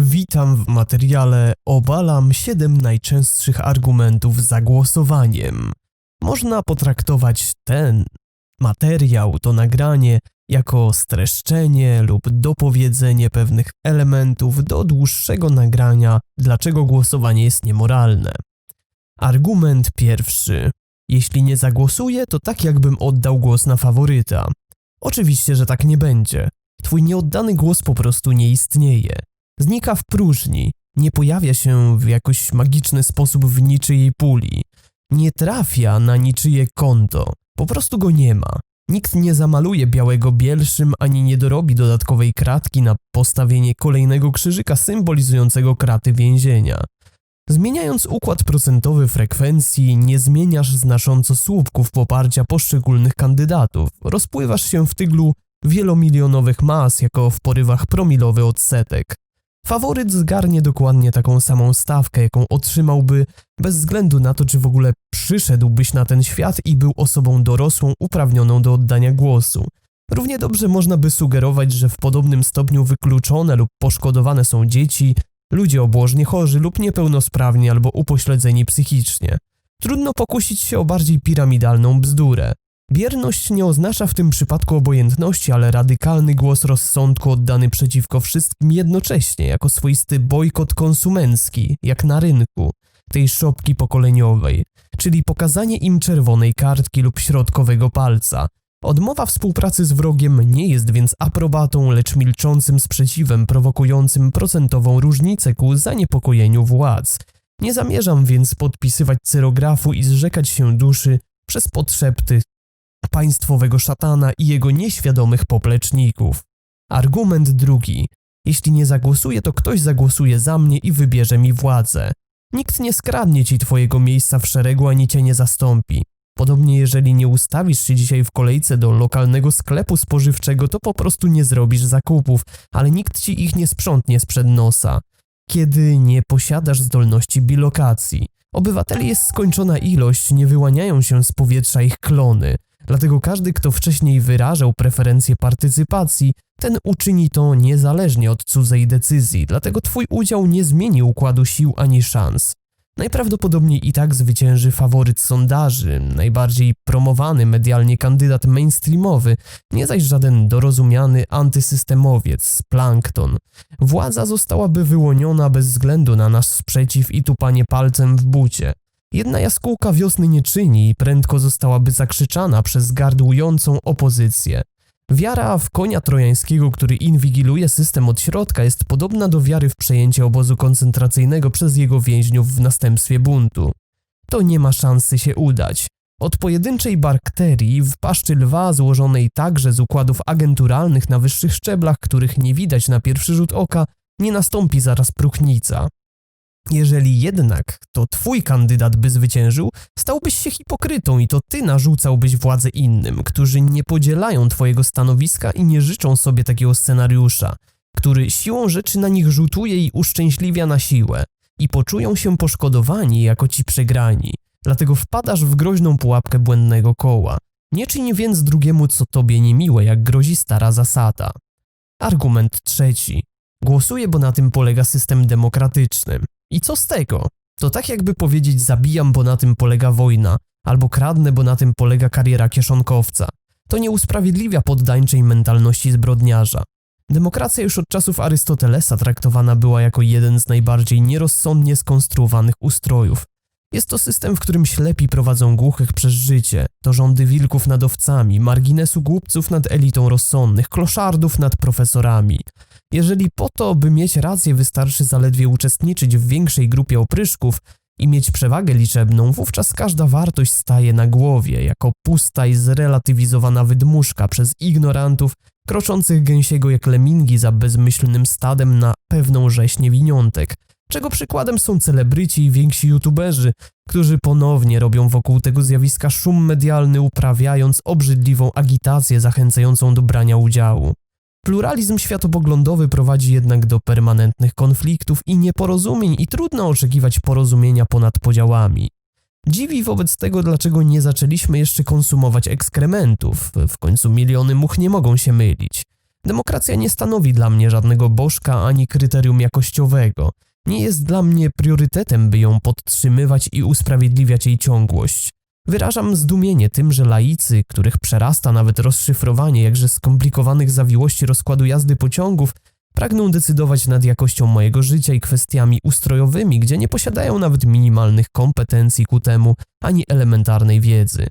Witam w materiale Obalam 7 najczęstszych argumentów za głosowaniem. Można potraktować ten materiał, to nagranie, jako streszczenie lub dopowiedzenie pewnych elementów do dłuższego nagrania, dlaczego głosowanie jest niemoralne. Argument pierwszy. Jeśli nie zagłosuję, to tak jakbym oddał głos na faworyta. Oczywiście, że tak nie będzie. Twój nieoddany głos po prostu nie istnieje. Znika w próżni, nie pojawia się w jakoś magiczny sposób w niczyjej puli. Nie trafia na niczyje konto, po prostu go nie ma. Nikt nie zamaluje białego bielszym ani nie dorobi dodatkowej kratki na postawienie kolejnego krzyżyka symbolizującego kraty więzienia. Zmieniając układ procentowy frekwencji, nie zmieniasz znacząco słupków poparcia poszczególnych kandydatów. Rozpływasz się w tyglu wielomilionowych mas jako w porywach promilowy odsetek. Faworyt zgarnie dokładnie taką samą stawkę, jaką otrzymałby bez względu na to, czy w ogóle przyszedłbyś na ten świat i był osobą dorosłą uprawnioną do oddania głosu. Równie dobrze można by sugerować, że w podobnym stopniu wykluczone lub poszkodowane są dzieci, ludzie obłożnie chorzy lub niepełnosprawni albo upośledzeni psychicznie. Trudno pokusić się o bardziej piramidalną bzdurę. Bierność nie oznacza w tym przypadku obojętności, ale radykalny głos rozsądku oddany przeciwko wszystkim jednocześnie, jako swoisty bojkot konsumencki, jak na rynku, tej szopki pokoleniowej, czyli pokazanie im czerwonej kartki lub środkowego palca. Odmowa współpracy z wrogiem nie jest więc aprobatą, lecz milczącym sprzeciwem prowokującym procentową różnicę ku zaniepokojeniu władz. Nie zamierzam więc podpisywać cyrografu i zrzekać się duszy przez podszepty państwowego szatana i jego nieświadomych popleczników. Argument drugi. Jeśli nie zagłosuję, to ktoś zagłosuje za mnie i wybierze mi władzę. Nikt nie skradnie ci twojego miejsca w szeregu ani cię nie zastąpi. Podobnie jeżeli nie ustawisz się dzisiaj w kolejce do lokalnego sklepu spożywczego, to po prostu nie zrobisz zakupów, ale nikt ci ich nie sprzątnie sprzed nosa. Kiedy nie posiadasz zdolności bilokacji. Obywateli jest skończona ilość, nie wyłaniają się z powietrza ich klony. Dlatego każdy, kto wcześniej wyrażał preferencję partycypacji, ten uczyni to niezależnie od cudzej decyzji, dlatego twój udział nie zmieni układu sił ani szans. Najprawdopodobniej i tak zwycięży faworyt sondaży, najbardziej promowany medialnie kandydat mainstreamowy, nie zaś żaden dorozumiany antysystemowiec, plankton. Władza zostałaby wyłoniona bez względu na nasz sprzeciw i tupanie palcem w bucie. Jedna jaskółka wiosny nie czyni i prędko zostałaby zakrzyczana przez gardłującą opozycję. Wiara w konia trojańskiego, który inwigiluje system od środka, jest podobna do wiary w przejęcie obozu koncentracyjnego przez jego więźniów w następstwie buntu. To nie ma szansy się udać. Od pojedynczej bakterii w paszczy lwa złożonej także z układów agenturalnych na wyższych szczeblach, których nie widać na pierwszy rzut oka, nie nastąpi zaraz próchnica. Jeżeli jednak to twój kandydat by zwyciężył, stałbyś się hipokrytą i to ty narzucałbyś władzę innym, którzy nie podzielają twojego stanowiska i nie życzą sobie takiego scenariusza, który siłą rzeczy na nich rzutuje i uszczęśliwia na siłę i poczują się poszkodowani jako ci przegrani. Dlatego wpadasz w groźną pułapkę błędnego koła. Nie czyń więc drugiemu co tobie niemiłe, jak grozi stara zasada. Argument trzeci. Głosuję, bo na tym polega system demokratyczny. I co z tego? To tak jakby powiedzieć zabijam, bo na tym polega wojna, albo kradnę, bo na tym polega kariera kieszonkowca. To nie usprawiedliwia poddańczej mentalności zbrodniarza. Demokracja już od czasów Arystotelesa traktowana była jako jeden z najbardziej nierozsądnie skonstruowanych ustrojów. Jest to system, w którym ślepi prowadzą głuchych przez życie, to rządy wilków nad owcami, marginesu głupców nad elitą rozsądnych, kloszardów nad profesorami. Jeżeli po to, by mieć rację, wystarczy zaledwie uczestniczyć w większej grupie opryszków i mieć przewagę liczebną, wówczas każda wartość staje na głowie, jako pusta i zrelatywizowana wydmuszka przez ignorantów, kroczących gęsiego jak lemingi za bezmyślnym stadem na pewną rzeź niewiniątek, czego przykładem są celebryci i więksi youtuberzy, którzy ponownie robią wokół tego zjawiska szum medialny, uprawiając obrzydliwą agitację zachęcającą do brania udziału. Pluralizm światopoglądowy prowadzi jednak do permanentnych konfliktów i nieporozumień i trudno oczekiwać porozumienia ponad podziałami. Dziwi wobec tego, dlaczego nie zaczęliśmy jeszcze konsumować ekskrementów, w końcu miliony much nie mogą się mylić. Demokracja nie stanowi dla mnie żadnego bożka ani kryterium jakościowego. Nie jest dla mnie priorytetem, by ją podtrzymywać i usprawiedliwiać jej ciągłość. Wyrażam zdumienie tym, że laicy, których przerasta nawet rozszyfrowanie jakże skomplikowanych zawiłości rozkładu jazdy pociągów, pragną decydować nad jakością mojego życia i kwestiami ustrojowymi, gdzie nie posiadają nawet minimalnych kompetencji ku temu ani elementarnej wiedzy.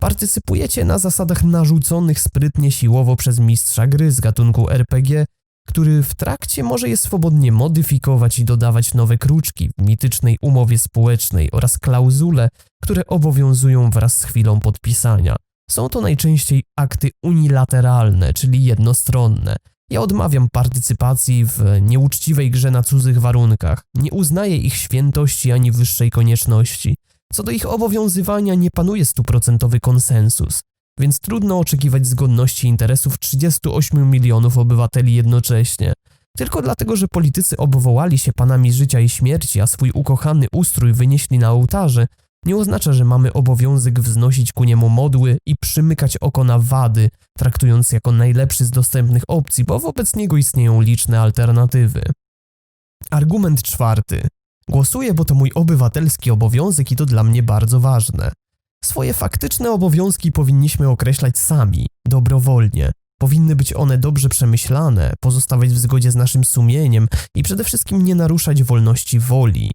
Partycypujecie na zasadach narzuconych sprytnie siłowo przez mistrza gry z gatunku RPG, który w trakcie może je swobodnie modyfikować i dodawać nowe kruczki w mitycznej umowie społecznej oraz klauzule, które obowiązują wraz z chwilą podpisania. Są to najczęściej akty unilateralne, czyli jednostronne. Ja odmawiam partycypacji w nieuczciwej grze na cudzych warunkach. Nie uznaję ich świętości ani wyższej konieczności. Co do ich obowiązywania nie panuje stuprocentowy konsensus, więc trudno oczekiwać zgodności interesów 38 milionów obywateli jednocześnie. Tylko dlatego, że politycy obwołali się panami życia i śmierci, a swój ukochany ustrój wynieśli na ołtarze, nie oznacza, że mamy obowiązek wznosić ku niemu modły i przymykać oko na wady, traktując jako najlepszy z dostępnych opcji, bo wobec niego istnieją liczne alternatywy. Argument czwarty. Głosuję, bo to mój obywatelski obowiązek i to dla mnie bardzo ważne. Swoje faktyczne obowiązki powinniśmy określać sami, dobrowolnie. Powinny być one dobrze przemyślane, pozostawać w zgodzie z naszym sumieniem i przede wszystkim nie naruszać wolności woli.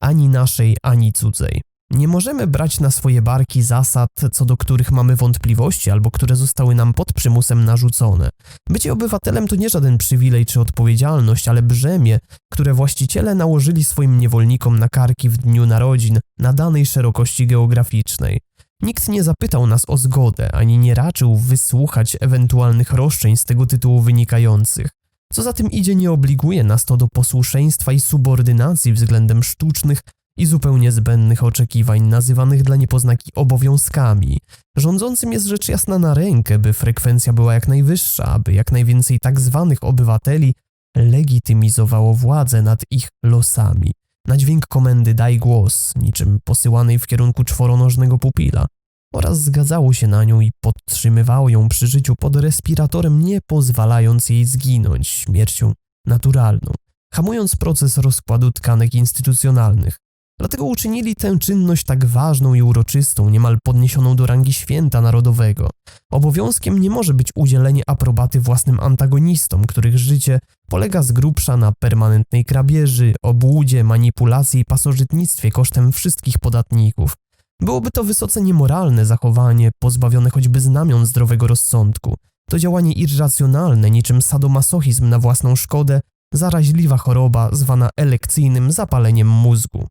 Ani naszej, ani cudzej. Nie możemy brać na swoje barki zasad, co do których mamy wątpliwości albo które zostały nam pod przymusem narzucone. Bycie obywatelem to nie żaden przywilej czy odpowiedzialność, ale brzemię, które właściciele nałożyli swoim niewolnikom na karki w dniu narodzin na danej szerokości geograficznej. Nikt nie zapytał nas o zgodę, ani nie raczył wysłuchać ewentualnych roszczeń z tego tytułu wynikających. Co za tym idzie, nie obliguje nas to do posłuszeństwa i subordynacji względem sztucznych i zupełnie zbędnych oczekiwań nazywanych dla niepoznaki obowiązkami. Rządzącym jest rzecz jasna na rękę, by frekwencja była jak najwyższa, aby jak najwięcej tak zwanych obywateli legitymizowało władzę nad ich losami. Na dźwięk komendy daj głos, niczym posyłanej w kierunku czworonożnego pupila, oraz zgadzało się na nią i podtrzymywało ją przy życiu pod respiratorem, nie pozwalając jej zginąć śmiercią naturalną, hamując proces rozkładu tkanek instytucjonalnych. Dlatego uczynili tę czynność tak ważną i uroczystą, niemal podniesioną do rangi święta narodowego. Obowiązkiem nie może być udzielenie aprobaty własnym antagonistom, których życie polega z grubsza na permanentnej krabieży, obłudzie, manipulacji i pasożytnictwie kosztem wszystkich podatników. Byłoby to wysoce niemoralne zachowanie, pozbawione choćby znamion zdrowego rozsądku. To działanie irracjonalne, niczym sadomasochizm na własną szkodę, zaraźliwa choroba zwana elekcyjnym zapaleniem mózgu.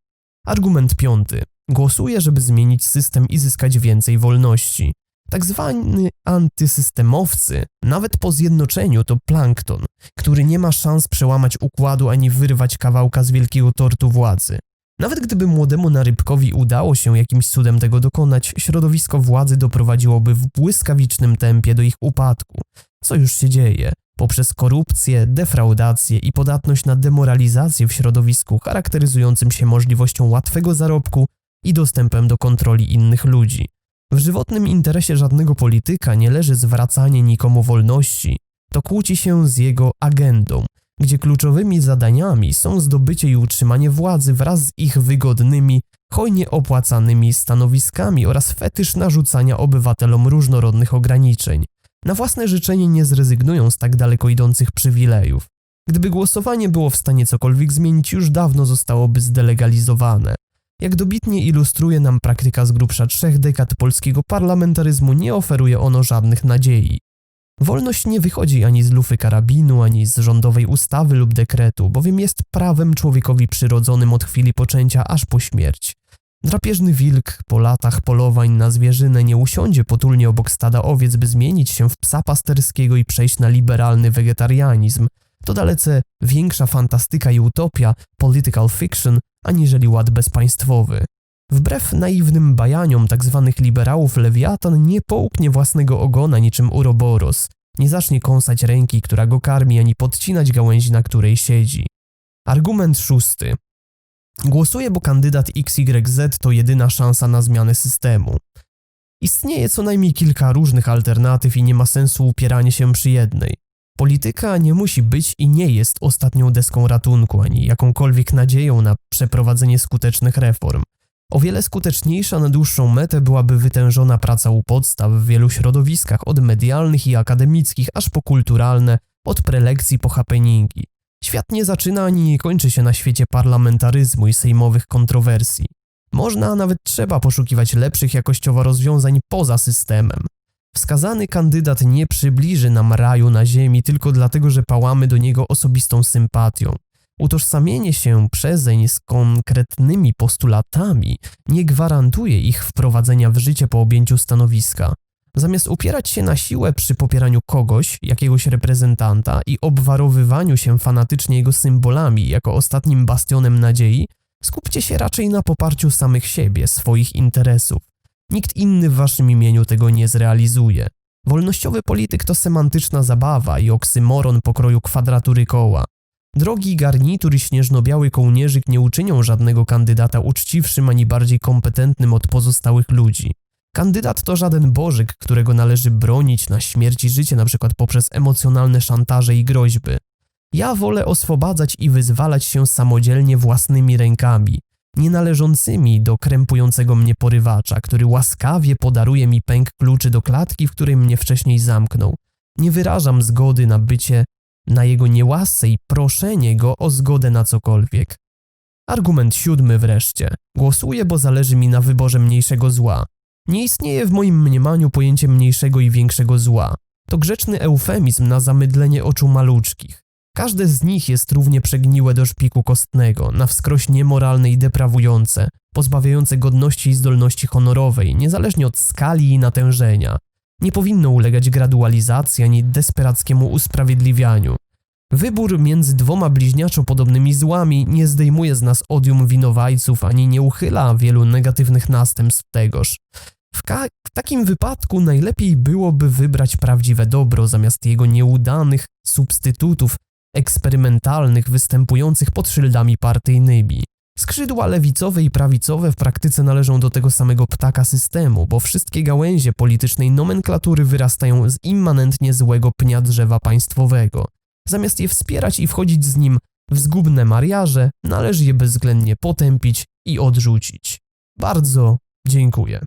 Argument piąty. Głosuję, żeby zmienić system i zyskać więcej wolności. Tak zwani antysystemowcy, nawet po zjednoczeniu, to plankton, który nie ma szans przełamać układu ani wyrwać kawałka z wielkiego tortu władzy. Nawet gdyby młodemu narybkowi udało się jakimś cudem tego dokonać, środowisko władzy doprowadziłoby w błyskawicznym tempie do ich upadku. Co już się dzieje? Poprzez korupcję, defraudację i podatność na demoralizację w środowisku charakteryzującym się możliwością łatwego zarobku i dostępem do kontroli innych ludzi. W żywotnym interesie żadnego polityka nie leży zwracanie nikomu wolności, to kłóci się z jego agendą, gdzie kluczowymi zadaniami są zdobycie i utrzymanie władzy wraz z ich wygodnymi, hojnie opłacanymi stanowiskami oraz fetysz narzucania obywatelom różnorodnych ograniczeń. Na własne życzenie nie zrezygnują z tak daleko idących przywilejów. Gdyby głosowanie było w stanie cokolwiek zmienić, już dawno zostałoby zdelegalizowane. Jak dobitnie ilustruje nam praktyka z grubsza trzech dekad polskiego parlamentaryzmu, nie oferuje ono żadnych nadziei. Wolność nie wychodzi ani z lufy karabinu, ani z rządowej ustawy lub dekretu, bowiem jest prawem człowiekowi przyrodzonym od chwili poczęcia aż po śmierć. Drapieżny wilk po latach polowań na zwierzynę nie usiądzie potulnie obok stada owiec, by zmienić się w psa pasterskiego i przejść na liberalny wegetarianizm. To dalece większa fantastyka i utopia, political fiction, aniżeli ład bezpaństwowy. Wbrew naiwnym bajaniom tzw. Tak liberałów lewiatan nie połknie własnego ogona niczym uroboros, nie zacznie kąsać ręki, która go karmi, ani podcinać gałęzi, na której siedzi. Argument szósty. Głosuję, bo kandydat XYZ to jedyna szansa na zmianę systemu. Istnieje co najmniej kilka różnych alternatyw i nie ma sensu upieranie się przy jednej. Polityka nie musi być i nie jest ostatnią deską ratunku, ani jakąkolwiek nadzieją na przeprowadzenie skutecznych reform. O wiele skuteczniejsza na dłuższą metę byłaby wytężona praca u podstaw w wielu środowiskach, od medialnych i akademickich, aż po kulturalne, od prelekcji po happeningi. Świat nie zaczyna ani nie kończy się na świecie parlamentaryzmu i sejmowych kontrowersji. Można, a nawet trzeba poszukiwać lepszych jakościowo rozwiązań poza systemem. Wskazany kandydat nie przybliży nam raju na ziemi tylko dlatego, że pałamy do niego osobistą sympatią. Utożsamienie się przezeń z konkretnymi postulatami nie gwarantuje ich wprowadzenia w życie po objęciu stanowiska. Zamiast upierać się na siłę przy popieraniu kogoś, jakiegoś reprezentanta i obwarowywaniu się fanatycznie jego symbolami jako ostatnim bastionem nadziei, skupcie się raczej na poparciu samych siebie, swoich interesów. Nikt inny w waszym imieniu tego nie zrealizuje. Wolnościowy polityk to semantyczna zabawa i oksymoron pokroju kwadratury koła. Drogi garnitur i śnieżno-biały kołnierzyk nie uczynią żadnego kandydata uczciwszym ani bardziej kompetentnym od pozostałych ludzi. Kandydat to żaden bożyk, którego należy bronić na śmierć i życie, przykład poprzez emocjonalne szantaże i groźby. Ja wolę oswobadzać i wyzwalać się samodzielnie własnymi rękami, nie należącymi do krępującego mnie porywacza, który łaskawie podaruje mi pęk kluczy do klatki, w której mnie wcześniej zamknął. Nie wyrażam zgody na bycie na jego niełasce i proszenie go o zgodę na cokolwiek. Argument siódmy wreszcie. Głosuję, bo zależy mi na wyborze mniejszego zła. Nie istnieje w moim mniemaniu pojęcie mniejszego i większego zła. To grzeczny eufemizm na zamydlenie oczu maluczkich. Każde z nich jest równie przegniłe do szpiku kostnego, na wskroś niemoralne i deprawujące, pozbawiające godności i zdolności honorowej, niezależnie od skali i natężenia. Nie powinno ulegać gradualizacji ani desperackiemu usprawiedliwianiu. Wybór między dwoma bliźniaczo podobnymi złami nie zdejmuje z nas odium winowajców ani nie uchyla wielu negatywnych następstw tegoż. W, w takim wypadku najlepiej byłoby wybrać prawdziwe dobro zamiast jego nieudanych substytutów eksperymentalnych występujących pod szyldami partyjnymi. Skrzydła lewicowe i prawicowe w praktyce należą do tego samego ptaka systemu, bo wszystkie gałęzie politycznej nomenklatury wyrastają z immanentnie złego pnia drzewa państwowego. Zamiast je wspierać i wchodzić z nim w zgubne mariaże, należy je bezwzględnie potępić i odrzucić. Bardzo dziękuję.